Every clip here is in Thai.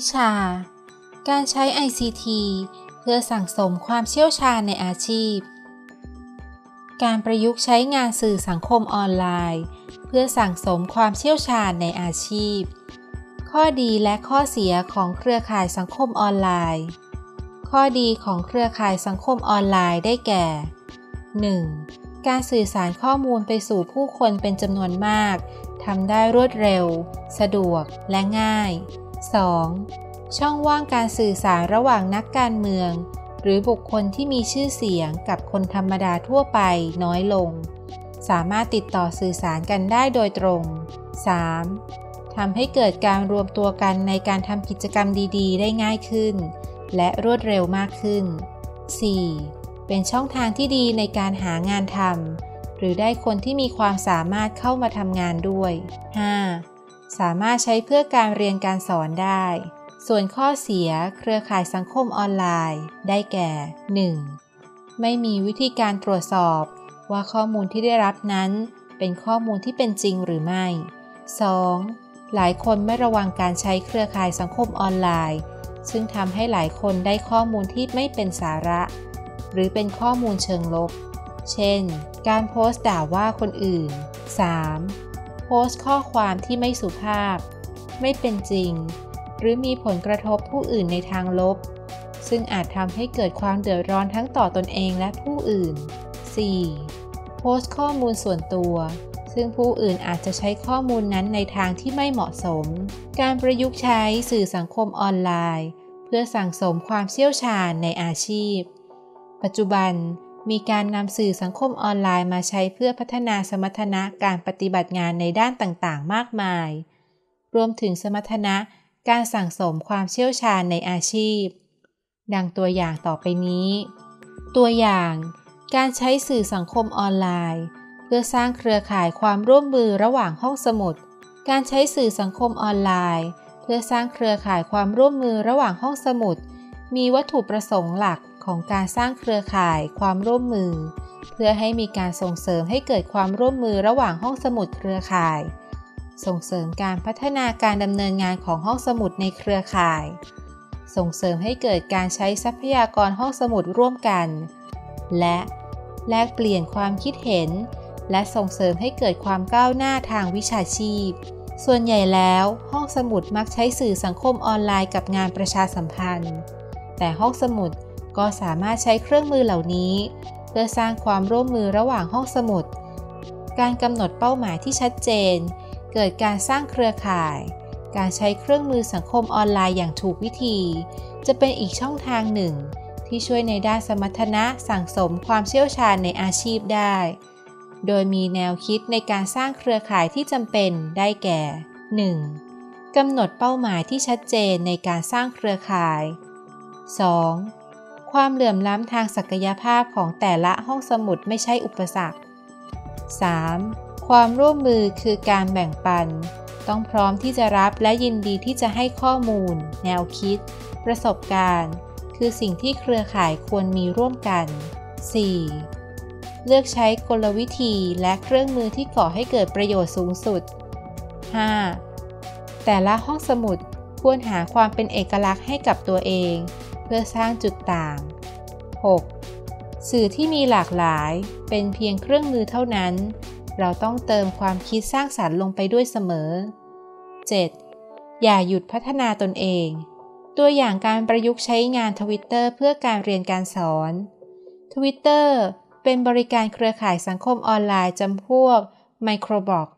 วิชา การใช้ ICT เพื่อสั่งสมความเชี่ยวชาญในอาชีพ การประยุกต์ใช้งานสื่อสังคมออนไลน์ เพื่อสั่งสมความเชี่ยวชาญในอาชีพ ข้อดีและข้อเสียของเครือข่ายสังคมออนไลน์ ข้อดีของเครือข่ายสังคมออนไลน์ได้แก่ 1. การสื่อสารข้อมูลไปสู่ผู้คนเป็นจำนวนมากทำได้รวดเร็ว สะดวกและง่าย 2. ช่องว่างการสื่อสารระหว่างนักการเมือง หรือบุคคลที่มีชื่อเสียงกับคนธรรมดาทั่วไปน้อยลง สามารถติดต่อสื่อสารกันได้โดยตรง 3. ทำให้เกิดการรวมตัวกันในการทำกิจกรรมดีๆ ได้ง่ายขึ้น และรวดเร็วมากขึ้น 4. เป็นช่องทางที่ดีในการหางานทำหรือได้คนที่มีความสามารถเข้ามาทำงานด้วย 5. สามารถใช้เพื่อการเรียนการสอนได้ ส่วนข้อเสียเครือข่ายสังคมออนไลน์ ได้แก่ 1. ไม่มีวิธีการตรวจสอบ ว่าข้อมูลที่ได้รับนั้น เป็นข้อมูลที่เป็นจริงหรือไม่ 2. หลายคนไม่ระวังการใช้เครือข่ายสังคมออนไลน์ ซึ่งทำให้หลายคนได้ข้อมูลที่ไม่เป็นสาระ หรือเป็นข้อมูลเชิงลบ เช่น การโพสต์ด่าว่าคนอื่น 3. โพสต์ข้อความที่ไม่สุภาพ ไม่เป็นจริง หรือมีผลกระทบผู้อื่นในทางลบ ซึ่งอาจทำให้เกิดความเดือดร้อนทั้งต่อตอนเองและผู้อื่น 4. โพสต์ข้อมูลส่วนตัว ซึ่งผู้อื่นอาจจะใช้ข้อมูลนั้นในทางที่ไม่เหมาะสม การประยุกต์ใช้สื่อสังคมออนไลน์ เพื่อสั่งสมความเชี่ยวชาญในอาชีพ ปัจจุบัน มีการนำสื่อสังคมออนไลน์มาใช้เพื่อพัฒนาสมรรถนะการปฏิบัติงานในด้านต่างๆ มากมาย รวมถึงสมรรถนะการสั่งสมความเชี่ยวชาญในอาชีพ ดังตัวอย่างต่อไปนี้ ตัวอย่าง การใช้สื่อสังคมออนไลน์ เพื่อสร้างเครือข่ายความร่วมมือระหว่างห้องสมุด การใช้สื่อสังคมออนไลน์ เพื่อสร้างเครือข่ายความร่วมมือระหว่างห้องสมุด มีวัตถุประสงค์หลัก ของการสร้างเครือข่ายความร่วมมือ เพื่อให้มีการส่งเสริมให้เกิดความร่วมมือระหว่างห้องสมุดเครือข่าย ส่งเสริมการพัฒนาการดำเนินงานของห้องสมุดในเครือข่าย ส่งเสริมให้เกิดการใช้ทรัพยากรห้องสมุดร่วมกัน และแลกเปลี่ยนความคิดเห็น และส่งเสริมให้เกิดความก้าวหน้าทางวิชาชีพ ส่วนใหญ่แล้วห้องสมุดมักใช้สื่อสังคมออนไลน์กับงานประชาสัมพันธ์ แต่ห้องสมุด ก็สามารถใช้เครื่องมือเหล่านี้ เพื่อสร้างความร่วมมือระหว่างห้องสมุด การกำหนดเป้าหมายที่ชัดเจน เกิดการสร้างเครือข่าย การใช้เครื่องมือสังคมออนไลน์อย่างถูกวิธี จะเป็นอีกช่องทางหนึ่ง ที่ช่วยในด้านสมรรถนะสั่งสมความเชี่ยวชาญในอาชีพได้ โดยมีแนวคิดในการสร้างเครือข่ายที่จำเป็นได้แก่ 1. กำหนดเป้าหมายที่ชัดเจนในการสร้างเครือข่าย 2. ความเหลื่อมล้ำทางศักยภาพของแต่ละห้องสมุดไม่ใช่อุปสรรค 3. ความร่วมมือคือการแบ่งปัน ต้องพร้อมที่จะรับและยินดีที่จะให้ข้อมูล แนวคิด ประสบการณ์ คือสิ่งที่เครือข่ายควรมีร่วมกัน 4. เลือกใช้กลวิธีและเครื่องมือที่ก่อให้เกิดประโยชน์สูงสุด 5. แต่ละห้องสมุดควรหาความเป็นเอกลักษณ์ให้กับตัวเอง พื่อสร้างจุดต่าง 6. สื่อที่มีหลากหลายเป็นเพียงเครื่องมือเท่านั้น เราต้องเติมความคิดสร้างสารรค์ลงไปด้วยเสมอ 7. อย่าหยุดพัฒนาตนเอง ตัวอย่างการประยุกต์ใช้งานทวิตเตอร์เพื่อการเรียนการสอนทวิตเตอร์เป็นบริการเครือข่ายสังคมออนไลน์จำพวกไมโครบล็อก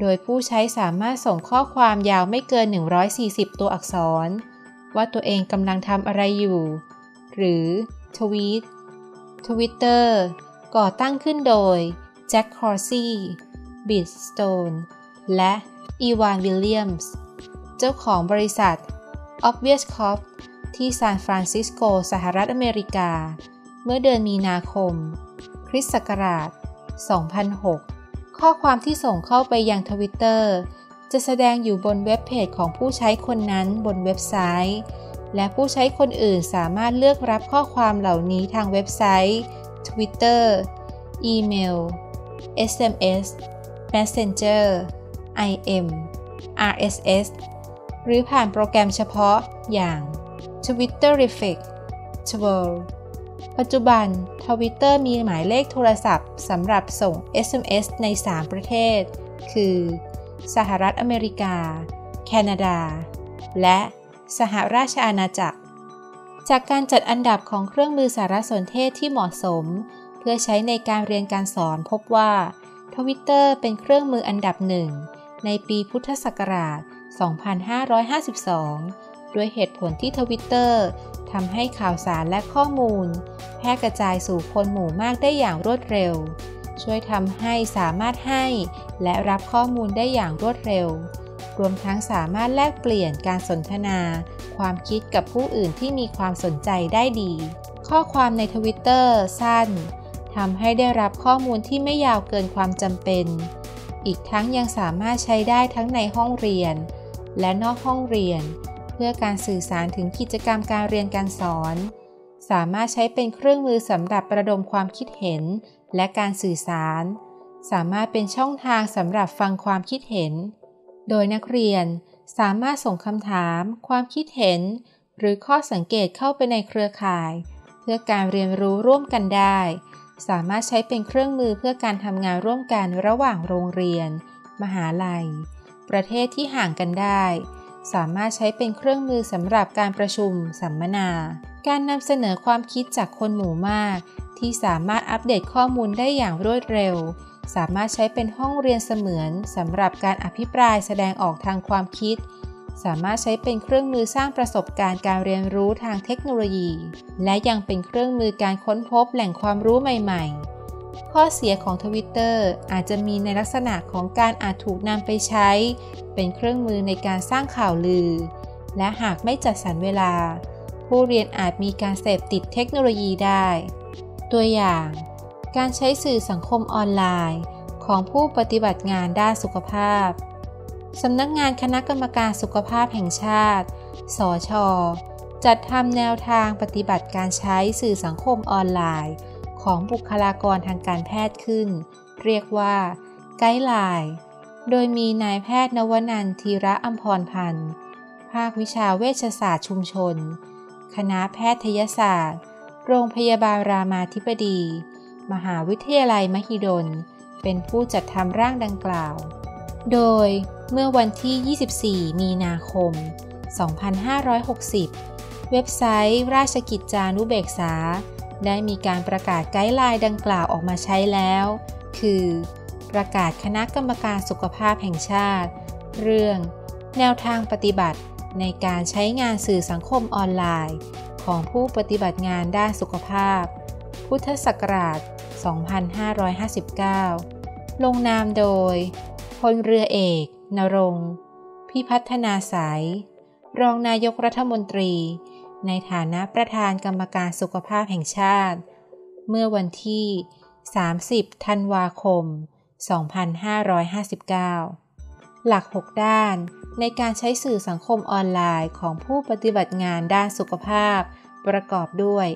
โดยผู้ใช้สามารถส่งข้อความยาวไม่เกิน 140 ตัวอักษร ว่าตัวเองกำลังทำอะไรอยู่ หรือทวีตทวิตเตอร์ก่อตั้งขึ้นโดยแจ็คคอร์ซีบิดสโตนและอีวานวิลเลียมส์เจ้าของบริษัท Obvious Corp ที่ซานฟรานซิสโก สหรัฐอเมริกา เมื่อเดือนมีนาคม คริสต์ศักราช 2006 ข้อความที่ส่งเข้าไปยังทวิตเตอร์ จะแสดงอยู่บนเว็บเพจของผู้ใช้คนนั้นบนเว็บไซต์ และผู้ใช้คนอื่นสามารถเลือกรับข้อความเหล่านี้ทางเว็บไซต์ Twitter อีเมล SMS Messenger IM RSS หรือผ่านโปรแกรมเฉพาะอย่าง Twitter Reflect Twirl ปัจจุบัน Twitter มีหมายเลขโทรศัพท์สำหรับส่ง SMS ใน 3 ประเทศ คือ สหรัฐอเมริกา แคนาดา และสหราชอาณาจักร จากการจัดอันดับของเครื่องมือสารสนเทศที่เหมาะสม เพื่อใช้ในการเรียนการสอนพบว่าทวิตเตอร์เป็นเครื่องมืออันดับหนึ่งในปีพุทธศักราช 2552 ด้วยเหตุผลที่ทวิตเตอร์ทำให้ข่าวสารและข้อมูล แพร่กระจายสู่คนหมู่มากได้อย่างรวดเร็ว ช่วยทำให้สามารถให้ และรับข้อมูลได้อย่างรวดเร็ว รวมทั้งสามารถแลกเปลี่ยนการสนทนา ความคิดกับผู้อื่นที่มีความสนใจได้ดี ข้อความในทวิตเตอร์สั้นทำให้ได้รับข้อมูลที่ไม่ยาวเกินความจำเป็น อีกทั้งยังสามารถใช้ได้ทั้งในห้องเรียน และนอกห้องเรียน เพื่อการสื่อสารถึงกิจกรรมการเรียนการสอน สามารถใช้เป็นเครื่องมือสำหรับประดมความคิดเห็น และการสื่อสาร สามารถเป็นช่องทางสำหรับฟังความคิดเห็น โดยนักเรียนสามารถส่งคำถาม ความคิดเห็น หรือข้อสังเกตเข้าไปในเครือข่าย เพื่อการเรียนรู้ร่วมกันได้ สามารถใช้เป็นเครื่องมือเพื่อการทำงานร่วมกันระหว่างโรงเรียน มหาลัย ประเทศที่ห่างกันได้ สามารถใช้เป็นเครื่องมือสำหรับการประชุมสัมมนา การนำเสนอความคิดจากคนหมู่มาก ที่สามารถอัปเดตข้อมูลได้อย่างรวดเร็ว สามารถใช้เป็นห้องเรียนเสมือนสำหรับการอภิปรายแสดงออกทางความคิด สามารถใช้เป็นเครื่องมือสร้างประสบการณ์การเรียนรู้ทางเทคโนโลยี และยังเป็นเครื่องมือการค้นพบแหล่งความรู้ใหม่ๆข้อเสียของทวิตเตอร์อาจจะมีในลักษณะของการอาจถูกนำไปใช้ เป็นเครื่องมือในการสร้างข่าวลือ และหากไม่จัดสรรเวลา ผู้เรียนอาจมีการเสพติดเทคโนโลยีได้ ตัวอย่าง การใช้สื่อสังคมออนไลน์ ของผู้ปฏิบัติงานด้านสุขภาพ สำนักงานคณะกรรมการสุขภาพแห่งชาติ สช จัดทำแนวทางปฏิบัติการใช้สื่อสังคมออนไลน์ ของบุคลากรทางการแพทย์ขึ้น เรียกว่าไกด์ไลน์ โดยมีนายแพทย์นวนันทีระอัมพรพันธ์ ภาควิชาเวชศาสตร์ชุมชน คณะแพทยศาสตร์ โรงพยาบาลรามาธิบดี มหาวิทยาลัยมหิดล เป็นผู้จัดทำร่างดังกล่าว โดยเมื่อวันที่ 24 มีนาคม 2560 เว็บไซต์ ราชกิจจานุเบกษา ได้มีการประกาศไกด์ไลน์ดังกล่าวออกมาใช้แล้ว คือ ประกาศคณะกรรมการสุขภาพแห่งชาติ เรื่อง แนวทางปฏิบัติในการใช้งานสื่อสังคมออนไลน์ ของผู้ปฏิบัติงานด้านสุขภาพ พุทธศักราช 2559 ลงนามโดยพลเรือเอก นรงพิพัฒนาสาย รองนายกรัฐมนตรี ในฐานะประธานกรรมการสุขภาพแห่งชาติ เมื่อวันที่ 30 ธันวาคม 2559 หลัก 6 ด้าน ในการใช้สื่อสังคมออนไลน์ของผู้ปฏิบัติงานด้านสุขภาพ ประกอบด้วย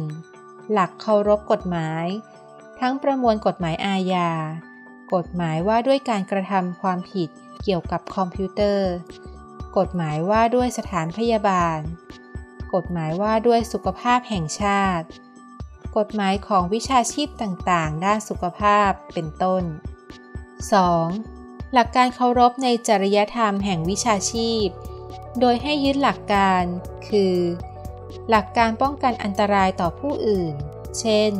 1. หลักเคารพกฎหมาย ทั้งประมวลกฎหมายอาญา กฎหมายว่าด้วยการกระทำความผิดเกี่ยวกับคอมพิวเตอร์ กฎหมายว่าด้วยสถานพยาบาล กฎหมายว่าด้วยสุขภาพแห่งชาติ กฎหมายของวิชาชีพต่างๆ ด้านสุขภาพเป็นต้น 2. หลักการเคารพในจริยธรรมแห่งวิชาชีพ โดยให้ยึดหลักการ คือ หลักการป้องกันอันตรายต่อผู้อื่น เช่น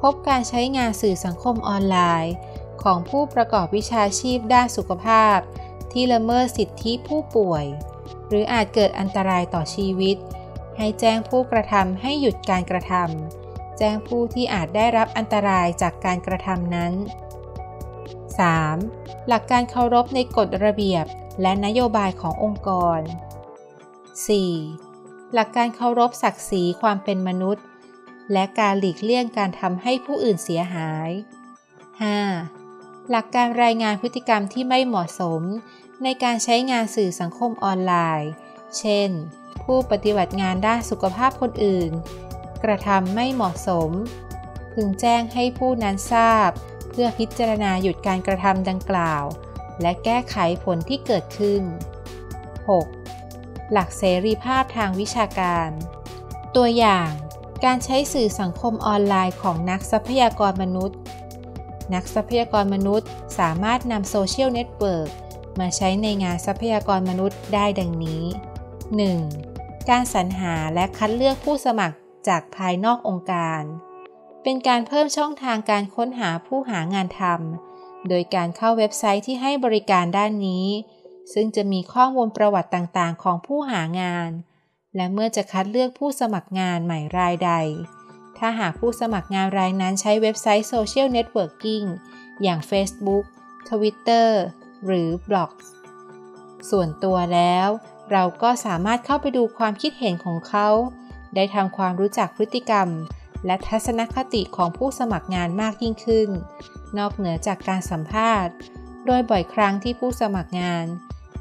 พบการใช้งานสื่อสังคมออนไลน์ ของผู้ประกอบวิชาชีพด้านสุขภาพ ที่ละเมิดสิทธิผู้ป่วย หรืออาจเกิดอันตรายต่อชีวิต ให้แจ้งผู้กระทำให้หยุดการกระทำแจ้งผู้ที่อาจได้รับอันตรายจากการกระทำนั้น 3. หลักการเคารพในกฎระเบียบและนโยบายขององค์กร 4. หลักการเคารพศักดิ์ศรีความเป็นมนุษย์ และการหลีกเลี่ยงการทำให้ผู้อื่นเสียหาย 5. หลักการรายงานพฤติกรรมที่ไม่เหมาะสม ในการใช้งานสื่อสังคมออนไลน์ เช่น ผู้ปฏิบัติงานด้านสุขภาพคนอื่น กระทำไม่เหมาะสม พึงแจ้งให้ผู้นั้นทราบ เพื่อพิจารณาหยุดการกระทำดังกล่าว และแก้ไขผลที่เกิดขึ้น 6. หลักเสรีภาพทางวิชาการ ตัวอย่าง การใช้สื่อสังคมออนไลน์ของนักทรัพยากรมนุษย์ นักทรัพยากรมนุษย์สามารถนำโซเชียลเน็ตเวิร์กมาใช้ในงานทรัพยากรมนุษย์ได้ดังนี้ 1. การสรรหาและคัดเลือกผู้สมัครจากภายนอกองค์การ เป็นการเพิ่มช่องทางการค้นหาผู้หางานทำโดยการเข้าเว็บไซต์ที่ให้บริการด้านนี้ ซึ่งจะมีข้อมูลประวัติต่างๆ ของผู้หางาน และเมื่อจะคัดเลือกผู้สมัครงานใหม่รายใด ถ้าหากผู้สมัครงานรายนั้นใช้เว็บไซต์โซเชียลเน็ตเวิร์กิ่งอย่าง Facebook Twitter หรือบล็อกส่วนตัวแล้ว เราก็สามารถเข้าไปดูความคิดเห็นของเขา ได้ทำความรู้จักพฤติกรรม และทัศนคติของผู้สมัครงานมากยิ่งขึ้น นอกเหนือจากการสัมภาษณ์ โดยบ่อยครั้งที่ผู้สมัครงาน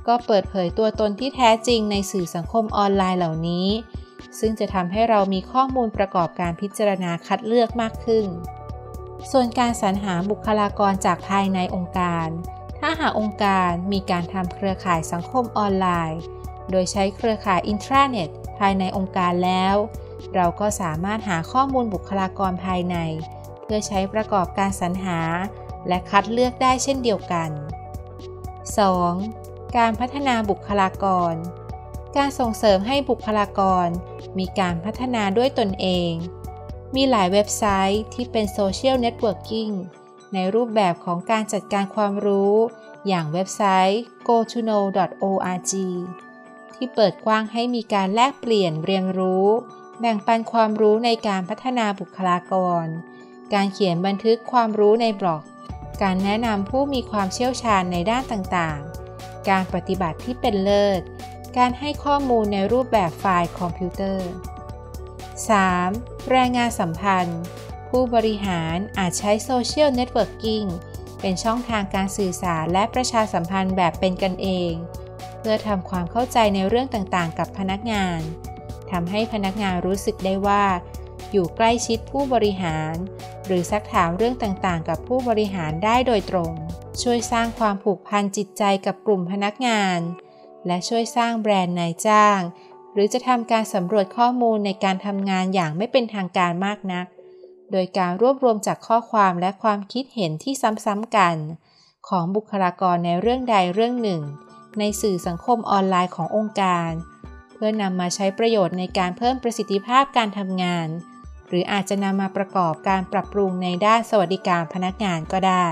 ก็เปิดเผยตัวตนที่แท้จริงในสื่อสังคมออนไลน์เหล่านี้ ซึ่งจะทำให้เรามีข้อมูลประกอบการพิจารณาคัดเลือกมากขึ้น ส่วนการสรรหาบุคลากรจากภายในองค์การ ถ้าหากองค์การมีการทำเครือข่ายสังคมออนไลน์ โดยใช้เครือข่ายอินทราเน็ตภายในองค์การแล้ว เราก็สามารถหาข้อมูลบุคลากรภายใน เพื่อใช้ประกอบการสรรหา และคัดเลือกได้เช่นเดียวกัน 2. การพัฒนาบุคลากร การส่งเสริมให้บุคลากร มีการพัฒนาด้วยตนเอง มีหลายเว็บไซต์ที่เป็นโซเชียลเน็ตเวิร์กิ่งในรูปแบบของการจัดการความรู้ อย่างเว็บไซต์ go-to-know.org ที่เปิดกว้างให้มีการแลกเปลี่ยนเรียนรู้ แบ่งปันความรู้ในการพัฒนาบุคลากร การเขียนบันทึกความรู้ในบล็อก การแนะนำผู้มีความเชี่ยวชาญในด้านต่างๆ การปฏิบัติที่เป็นเลิศ การให้ข้อมูลในรูปแบบไฟล์คอมพิวเตอร์ 3. แรงงานสัมพันธ์ ผู้บริหารอาจใช้โซเชียลเน็ตเวิร์กิ่งเป็นช่องทางการสื่อสารและประชาสัมพันธ์แบบเป็นกันเอง เพื่อทำความเข้าใจในเรื่องต่างๆ กับพนักงาน ทำให้พนักงานรู้สึกได้ว่า อยู่ใกล้ชิดผู้บริหาร หรือซักถามเรื่องต่างๆ กับผู้บริหารได้โดยตรง ช่วยสร้างความผูกพันจิตใจกับกลุ่มพนักงาน และช่วยสร้างแบรนด์นายจ้าง หรือจะทำการสำรวจข้อมูลในการทำงานอย่างไม่เป็นทางการมากนัก โดยการรวบรวมจากข้อความและความคิดเห็นที่ซ้ำๆกัน ของบุคลากรในเรื่องใดเรื่องหนึ่ง ในสื่อสังคมออนไลน์ขององค์การ พื่อนำมาใช้ประโยชน์ในการเพิ่มประสิทธิภาพการทำงาน หรืออาจจะนำมาประกอบการปรับปรุงในด้านสวัสดิการพนักงานก็ได้